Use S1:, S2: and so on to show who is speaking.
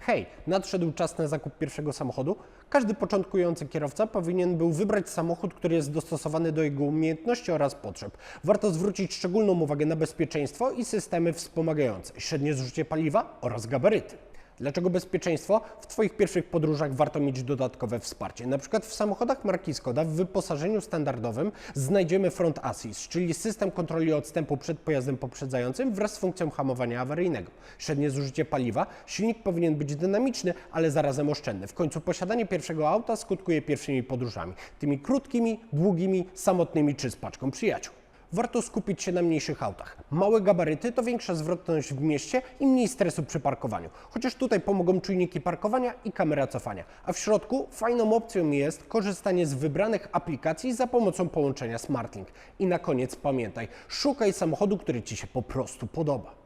S1: Hej, nadszedł czas na zakup pierwszego samochodu. Każdy początkujący kierowca powinien był wybrać samochód, który jest dostosowany do jego umiejętności oraz potrzeb. Warto zwrócić szczególną uwagę na bezpieczeństwo i systemy wspomagające, średnie zużycie paliwa oraz gabaryty. Dlaczego bezpieczeństwo? W Twoich pierwszych podróżach warto mieć dodatkowe wsparcie. Na przykład w samochodach marki Skoda w wyposażeniu standardowym znajdziemy Front Assist, czyli system kontroli odstępu przed pojazdem poprzedzającym wraz z funkcją hamowania awaryjnego. Średnie zużycie paliwa, silnik powinien być dynamiczny, ale zarazem oszczędny. W końcu posiadanie pierwszego auta skutkuje pierwszymi podróżami, tymi krótkimi, długimi, samotnymi czy z paczką przyjaciół warto skupić się na mniejszych autach. Małe gabaryty to większa zwrotność w mieście i mniej stresu przy parkowaniu. Chociaż tutaj pomogą czujniki parkowania i kamera cofania. A w środku fajną opcją jest korzystanie z wybranych aplikacji za pomocą połączenia SmartLink. I na koniec pamiętaj, szukaj samochodu, który Ci się po prostu podoba.